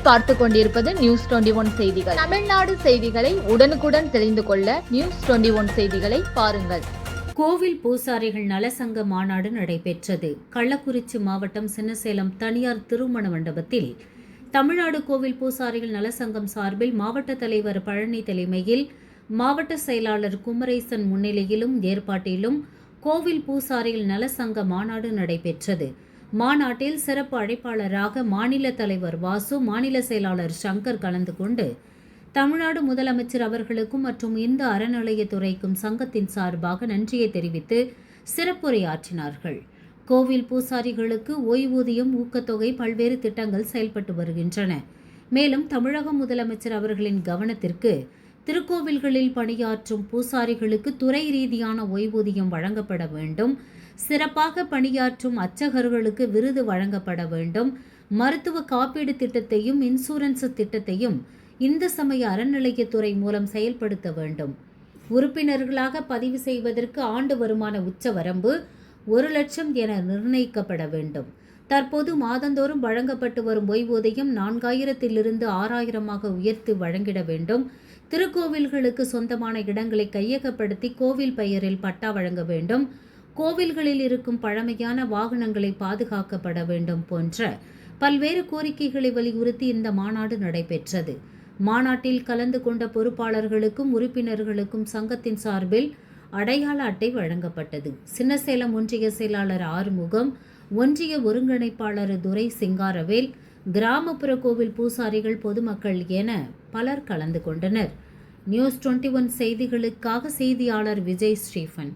பார்த்து கொண்டிருப்பது news twenty one செய்திகள். தமிழ்நாடு செய்திகளை உடனுக்குடன் தெரிந்து கொள்ள நியூஸ் டுவெண்டி ஒன் செய்திகளை பாருங்கள். கோவில் பூசாரிகள் நலசங்க மாநாடு நடைபெற்றது. கள்ளக்குறிச்சி மாவட்டம் சின்னசேலம் தனியார் திருமண மண்டபத்தில் தமிழ்நாடு கோவில் பூசாரிகள் நலசங்கம் சார்பில் மாவட்ட தலைவர் பழனி தலைமையில் மாவட்ட செயலாளர் குமரேசன் முன்னிலையிலும் ஏற்பாட்டிலும் கோவில் பூசாரிகள் நலசங்க மாநாடு நடைபெற்றது. மாநாட்டில் சிறப்பு அழைப்பாளராக மாநில தலைவர் வாசு மாநில செயலாளர் சங்கர் கலந்து கொண்டு தமிழ்நாடு முதலமைச்சர் அவர்களுக்கும் மற்றும் இந்த அறநிலையத்துறைக்கும் சங்கத்தின் சார்பாக நன்றியை தெரிவித்து சிறப்புரையாற்றினார்கள். கோவில் பூசாரிகளுக்கு ஓய்வூதியம் ஊக்கத்தொகை பல்வேறு திட்டங்கள் செயல்பட்டு வருகின்றன. மேலும் தமிழக முதலமைச்சர் அவர்களின் கவனத்திற்கு திருக்கோவில்களில் பணியாற்றும் பூசாரிகளுக்கு துறை ரீதியான ஓய்வூதியம் வழங்கப்பட வேண்டும். சிறப்பாக பணியாற்றும் அச்சகர்களுக்கு விருது வழங்கப்பட வேண்டும். மருத்துவ காப்பீடு திட்டத்தையும் இன்சூரன்ஸ் திட்டத்தையும் இந்து சமய அறநிலையத்துறை மூலம் செயல்படுத்த வேண்டும். உறுப்பினர்களாக பதிவு செய்வதற்கு ஆண்டு வருமான உச்சவரம்பு ஒரு லட்சம் என நிர்ணயிக்கப்பட வேண்டும். தற்போது மாதந்தோறும் வழங்கப்பட்டு வரும் ஓய்வூதியம் நான்காயிரத்திலிருந்து ஆறாயிரமாக உயர்த்தி வழங்கிட வேண்டும். திருக்கோவில்களுக்கு சொந்தமான இடங்களை கையகப்படுத்தி கோவில் பெயரில் பட்டா வழங்க வேண்டும். கோவில்களில் இருக்கும் பழமையான வாகனங்களை பாதுகாக்கப்பட வேண்டும் போன்ற பல்வேறு கோரிக்கைகளை வலியுறுத்தி இந்த மாநாடு நடைபெற்றது. மாநாட்டில் கலந்து கொண்ட பொறுப்பாளர்களுக்கும் உறுப்பினர்களுக்கும் சங்கத்தின் சார்பில் அடையாள அட்டை வழங்கப்பட்டது. சின்னசேலம் ஒன்றிய செயலாளர் ஆறுமுகம் ஒன்றிய ஒருங்கிணைப்பாளர் துரை சிங்காரவேல் கிராமப்புற கோவில் பூசாரிகள் பொதுமக்கள் என பலர் கலந்து கொண்டனர். நியூஸ் டுவெண்ட்டி ஒன் செய்திகளுக்காக செய்தியாளர் விஜய் ஸ்டீஃபன்